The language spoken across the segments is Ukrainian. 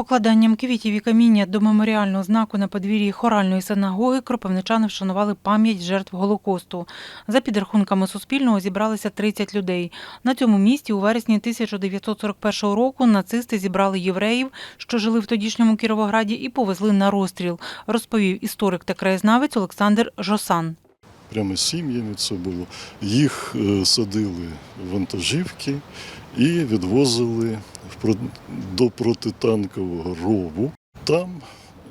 Покладанням квітів і каміння до меморіального знаку на подвір'ї хоральної синагоги кропивничани вшанували пам'ять жертв Голокосту. За підрахунками Суспільного зібралися 30 людей. На цьому місці у вересні 1941 року нацисти зібрали євреїв, що жили в тодішньому Кіровограді, і повезли на розстріл, розповів історик та краєзнавець Олександр Жосан. прямо сім'ями це було. Їх е, садили в вантажівки і відвозили до протитанкового рову. Там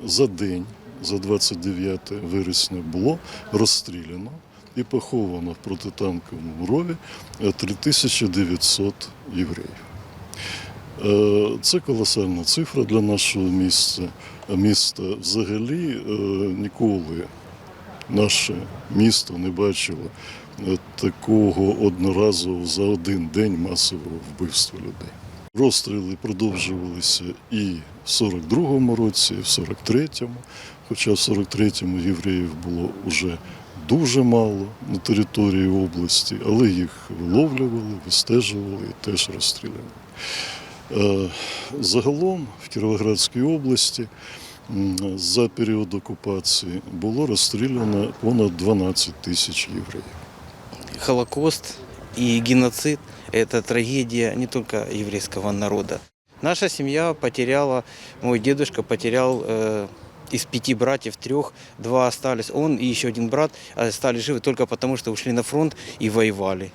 за день, за 29 вересня, було розстріляно і поховано в протитанковому рові е, 3900 євреїв. Е, Це колосальна цифра для нашого міста. Міста взагалі е, ніколи наше місто не бачило е, такого одноразового за один день масового вбивства людей. Розстріли продовжувалися і в 42-му році, і в 43-му, хоча в 43-му євреїв було вже дуже мало на території області, але їх виловлювали, вистежували і теж розстрілювали. Е, Загалом в Кіровоградській області за період окупації було розстріляно понад 12 тисяч євреїв. Холокост и геноцид – это трагедия не только еврейского народа. Наша семья потеряла, мой дедушка потерял э, из пяти братьев трех, два остались, он и еще один брат остались живы только потому, что ушли на фронт и воевали.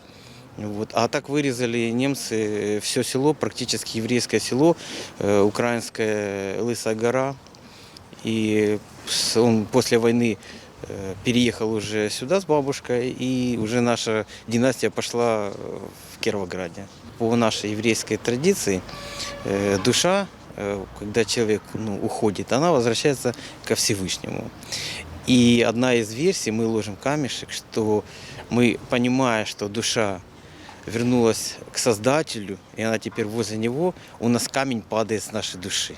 Вот. А так вырезали немцы все село, практически еврейское село, э, украинская Лысая гора. и он после войны э, переехал уже сюда с бабушкой, и уже наша династия пошла э, в Кировограде. По нашей еврейской традиции э, душа, когда человек ну, уходит, она возвращается ко Всевышнему. И одна из версий, мы ложим камешек, что мы, понимая, что душа вернулась к Создателю, и она теперь возле него, у нас камень падает с нашей души.